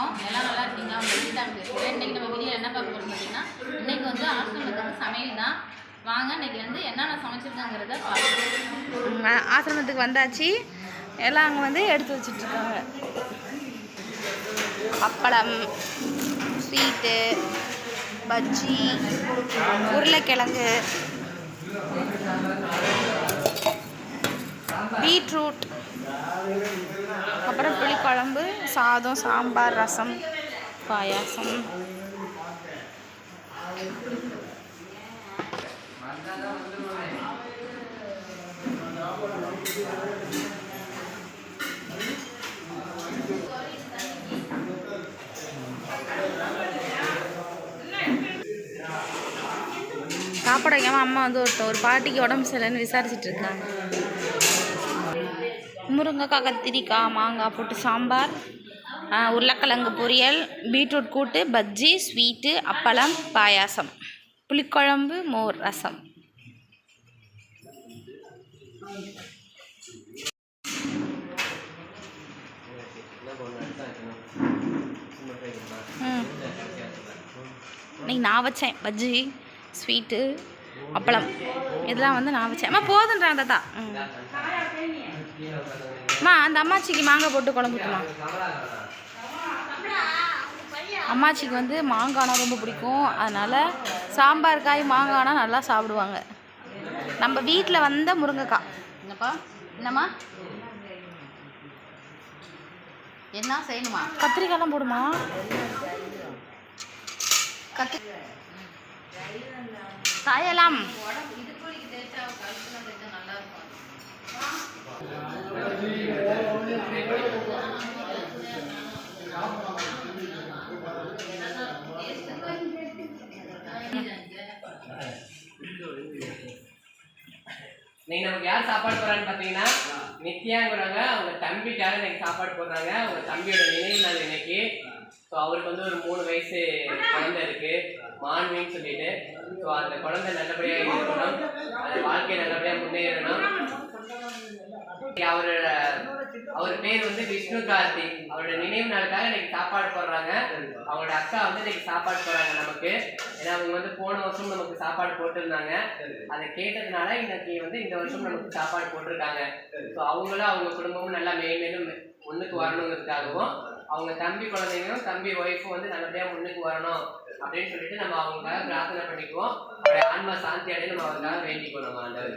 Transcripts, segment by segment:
வணக்கம். எல்லாம் நல்லா இருக்கீங்க அவங்க வீட்டாங்க பேசுகிறேன் இன்றைக்கி நம்ம வீடியோ என்ன பார்க்க போகிறோம் பார்த்தீங்கன்னா இன்றைக்கி வந்து ஆசிரமத்துக்கு வந்து சமையல் தான். வாங்க இன்றைக்கி வந்து என்னென்ன சமைச்சிருக்காங்கிறத பார்க்கலாம். ஆசிரமத்துக்கு வந்தாச்சு. எல்லாம் அங்கே வந்து எடுத்து வச்சிட்ருக்காங்க. அப்பளம் ஸ்வீட்டு பஜ்ஜி உருளைக்கிழங்கு பீட்ரூட். அப்புறம் புளிக்குழம்பு சாதம் சாம்பார் ரசம் பாயாசம். சாப்பிட வைக்காம அம்மா வந்து ஒருத்தர் ஒரு பாட்டிக்கு உடம்பு சரியில்லைன்னு விசாரிச்சுட்டு இருக்காங்க. முருங்கைக்காய் கத்திரிக்காய் மாங்காய் போட்டு சாம்பார் உருளைக்கிழங்கு பொரியல் பீட்ரூட் கூட்டு பஜ்ஜி ஸ்வீட்டு அப்பளம் பாயாசம். புளிக்குழம்பு மோர் ரசம். இன்னைக்கு நான் வச்சேன். பஜ்ஜி ஸ்வீட்டு அப்பளம். இதெல்லாம் வந்து நான் வச்சேன். அம்மா போதுன்றாங்க தாத்தா. ம். அம்மா அந்த அம்மாச்சிக்கு மாங்காய் போட்டு குழம்பு ஊற்றுமா அம்மாச்சிக்கு வந்து மாங்காய்னா ரொம்ப பிடிக்கும். அதனால் சாம்பார் காய் மாங்காய்னா நல்லா சாப்பிடுவாங்க. நம்ம வீட்டில் வந்த முருங்கைக்காய். என்னப்பா? என்னம்மா? என்ன செய்யணுமா? கத்திரிக்காய்லாம் போடுமா? கத்து காயலாம் நீங்க நமக்கு யார் சாப்பாடு போறான்னு பார்த்தீங்கன்னா நித்யாங்கிறவங்க அவங்க தம்பிக்காக இன்னைக்கு சாப்பாடு போடுறாங்க. அவங்க தம்பியோட நினைவு நாள் இன்னைக்கு. ஸோ அவருக்கு வந்து ஒரு மூணு வயசு குழந்தை இருக்கு. மான்வின்னு சொல்லிட்டு. ஸோ அந்த குழந்தை நல்லபடியாக இருக்கணும். அது வாழ்க்கை நல்லபடியாக முன்னேறணும். அவரோட அவர் பேர் வந்து விஷ்ணு கார்த்திக் அவரோட நினைவு நாளுக்காக இன்னைக்கு சாப்பாடு போடுறாங்க. அவங்களோட அக்கா வந்து இன்னைக்கு சாப்பாடு போடுறாங்க நமக்கு. ஏன்னா அவங்க வந்து போன வருஷம் நமக்கு சாப்பாடு போட்டிருந்தாங்க. அதை கேட்டதுனால இன்னைக்கு வந்து இந்த வருஷம் நமக்கு சாப்பாடு போட்டிருக்காங்க. ஸோ அவங்களும் அவங்க குடும்பமும் நல்லா மேன்மேலும் முன்னுக்கு வரணுங்கிறதுக்காகவும் அவங்க தம்பி குழந்தைங்களும் தம்பி ஒய்ஃபும் வந்து நல்லபடியாக முன்னுக்கு வரணும் அப்படின்னு சொல்லிட்டு நம்ம அவங்களுக்காக பிரார்த்தனை பண்ணிக்குவோம். அவருடைய ஆன்மா சாந்தி அடைய நம்ம அவருக்காக வேண்டிக்குவோம் நம்ம ஆண்டவர்.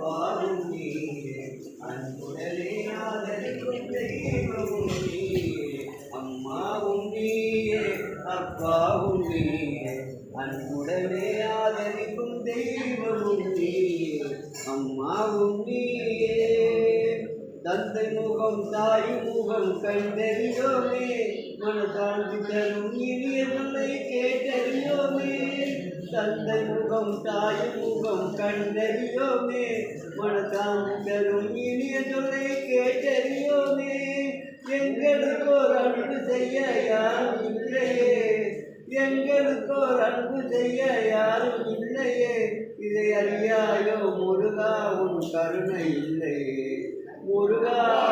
அப்பாவும் நீயே அன்புடனே ஆதரிக்கும் தெய்வமும் நீயே அம்மாவும் நீயே தந்தை முகம் தாய் முகம் கண்டறியோமே மனசாந்தி தரும் இனிய கேட்டறியோமே தந்தை முகம் தாய் முகம் கண்டறியோமே. மனதாம் தரும் இனிய சொல்லை கேட்டறியோமே. எங்களுக்கு ஒரு அன்பு செய்ய யாரும் இல்லையே. எங்களுக்கு ஒரு அன்பு செய்ய யாரும் இல்லையே. இதை அறியாயோ முருகா உன் கருணை இல்லையே. முருகா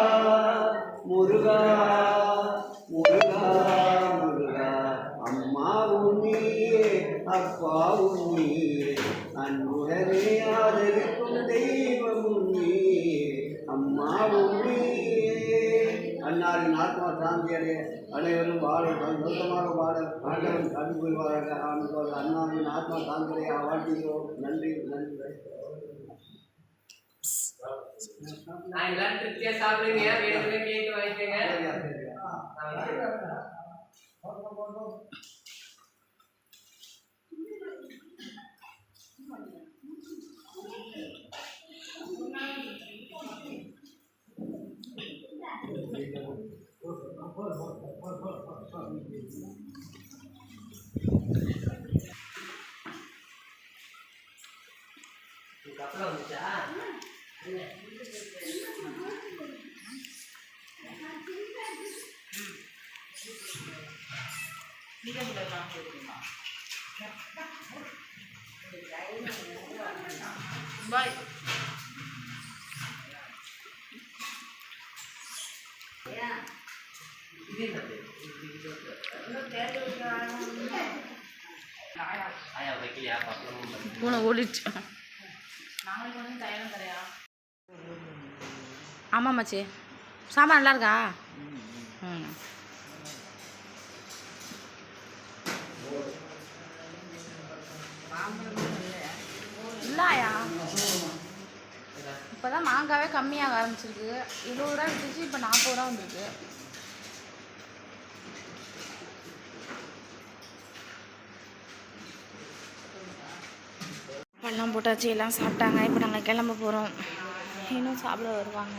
அன்புடனே ஆதரிக்கும் தெய்வம் உன்னியே அம்மா உன்னியே அன்னாரின் ஆத்மா சாந்தியடைய அனைவரும் வாழ சந்தோஷமாக வாழ ஆண்டவன் கண்டு ஆண்டு அண்ணாவின் ஆத்மா சாந்தியடைய வாழ்த்துகிறோம் நன்றி நன்றி. நான் எல்லாரும் திருப்தியா சாப்பிடுங்க வேணும்னு கேட்டு வாங்கிக்கோங்க. அப்புறம் வந்துச்சா பாய் இது என்னது ஆயா வைக்கலையா பக்கம் பூனை ஓடிடுச்சு. ஆமாம் மச்சி சாம்பார் நல்லா இருக்கா? ம். இல்லையா? இப்போ தான் மாங்காவே கம்மியாக ஆரம்பிச்சிருக்கு. இருபது ரூபா விட்டுச்சு இப்போ நாற்பது ரூபா வந்துருக்கு. எல்லாம் போட்டாச்சு எல்லாம் சாப்பிட்டாங்க. இப்போ நாங்கள் கிளம்ப போகிறோம் இன்னும் சாப்பிட வருவாங்க.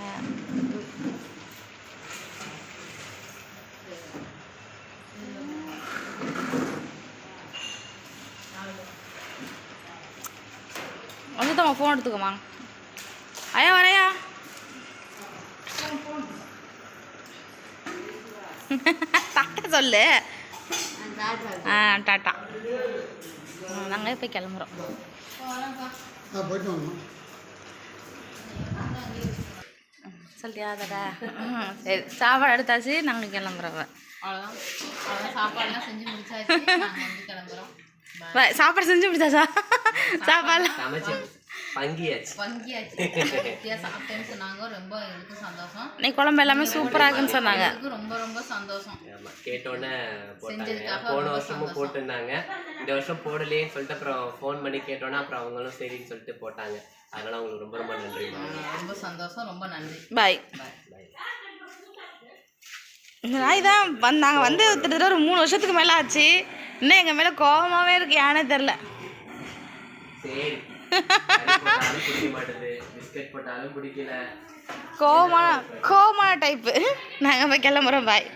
வந்துட்டோம்மா ஃபோன் எடுத்துக்கோமா ஐயா வரையா? டாட்டா சொல்லு. ஆ டாட்டா. நாங்கள் இப்போ கிளம்புறோம். சொல்லியா அதடா ம் சரி சாப்பாடு எடுத்தாச்சு நாங்கள் கிளம்புறோம். சாப்பாடு செஞ்சு முடிச்சாச்சா? சாப்பாடு வங்கியாச்சு சொன்னாங்க. ரொம்ப சந்தோஷம். இன்னைக்கு குழம்பு எல்லாமே சூப்பராக இருக்குன்னு சொன்னாங்க. ரொம்ப ரொம்ப சந்தோஷம். ஆமா கேட்டோன்னே போட்டாங்க. போன வருஷமும். போட்டிருந்தாங்க. இந்த வருஷம் போடலேன்னு சொல்லிட்டு அப்புறம் ஃபோன் பண்ணி கேட்டோன்னே அப்புறம் அவங்களும் சரின்னு சொல்லிட்டு போட்டாங்க. அதனால அவங்களுக்கு ரொம்ப ரொம்ப நன்றி. ரொம்ப சந்தோஷம். ரொம்ப நன்றி. பாய் இந்த நாய் தான் வந்தாங்க வந்து கிட்டத்தட்ட ஒரு மூணு வருஷத்துக்கு மேலே ஆச்சு. இன்னும் எங்கள் மேலே கோபமாகவே இருக்கு யானே தெரில சரி. கறி போட்டாலும் டைப்பு நாங்கள் போய் கிளம்புறோம் பாய்